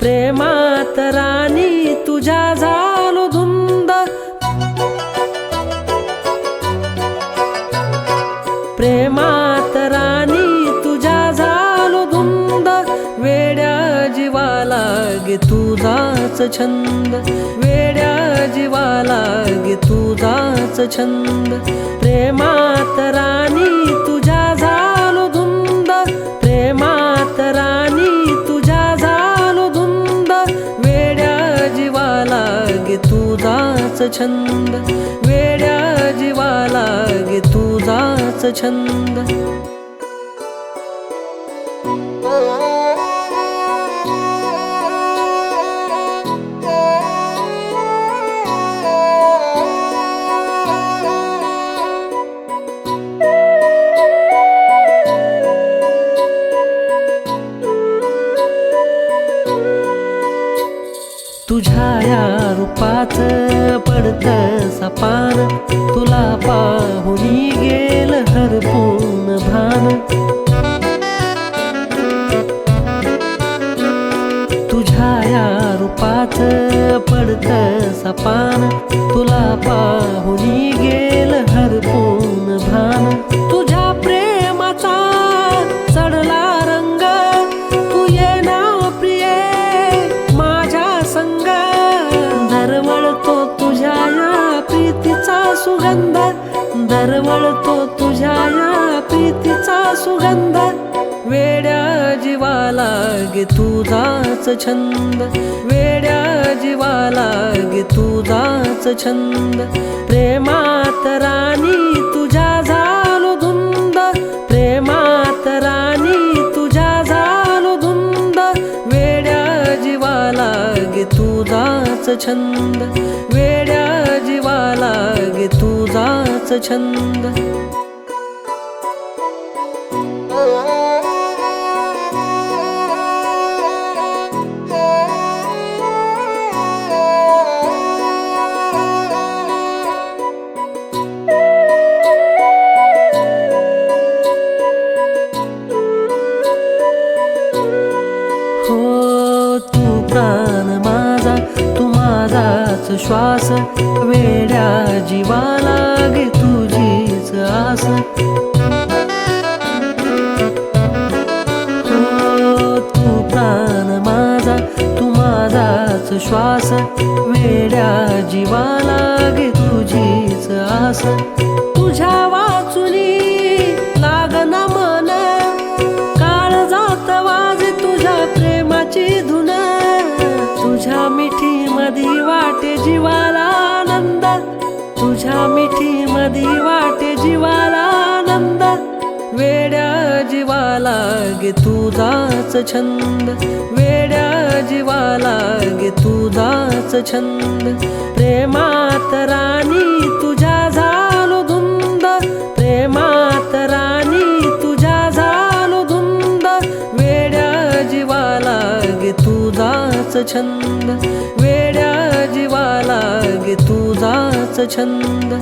प्रेमात राणी तुझ्या झालो धुंद. प्रेमात राणी तुझ्या झालो धुंद. वेड्या जीवा लागे तुझाच छंद. वेड्या जीवा लागे तुझाच छंद. प्रेमा तुझाच छंद वेड्या जीवा लागे तुझाच छंद. तुझ्या या रूपात पडत सपान. तुला पाहुनी गेल हरपून भान. तुझ्या या रूपात पडत सपान. तुला पाहुनी गेल हरपून दरवळतो तुझ्या या प्रीतीचा सुगंध. वेड्या जीवाला गे तुझाच छंद. वेड्या जीवाला गे तुझाच छंद. प्रेमात राणी तुझ्या झालो धुंद. प्रेमात राणी तुझ्या झालो धुंद. वेड्या जीवाला गे तुझाच छंद. वेड्या जीवाला गे तुझाच छंद. हो तू प्राण माझा तू माझाच श्वास वेड्या जीवाला गे श्वास वेड्या जीवा लागे तुझीच आस. तुझ्या वाचुनी लागना मन. काळ जात वाज तुझ्या प्रेमाची धुन. तुझ्या मिठी मधी वाटे जीवाला आनंद. तुझ्या मिठी मधी वाटे जीवाला आनंद. वेड्या जीवा लागे तुझाच छंद. वेड्या तुझाच छंद. प्रेमात राणी तुझ्या झालो धुंद. प्रेमात राणी तुझ्या झालो धुंद. वेड्या जीवाला गे तुझाच छंद. वेड्या जीवाला गे तुझाच छंद.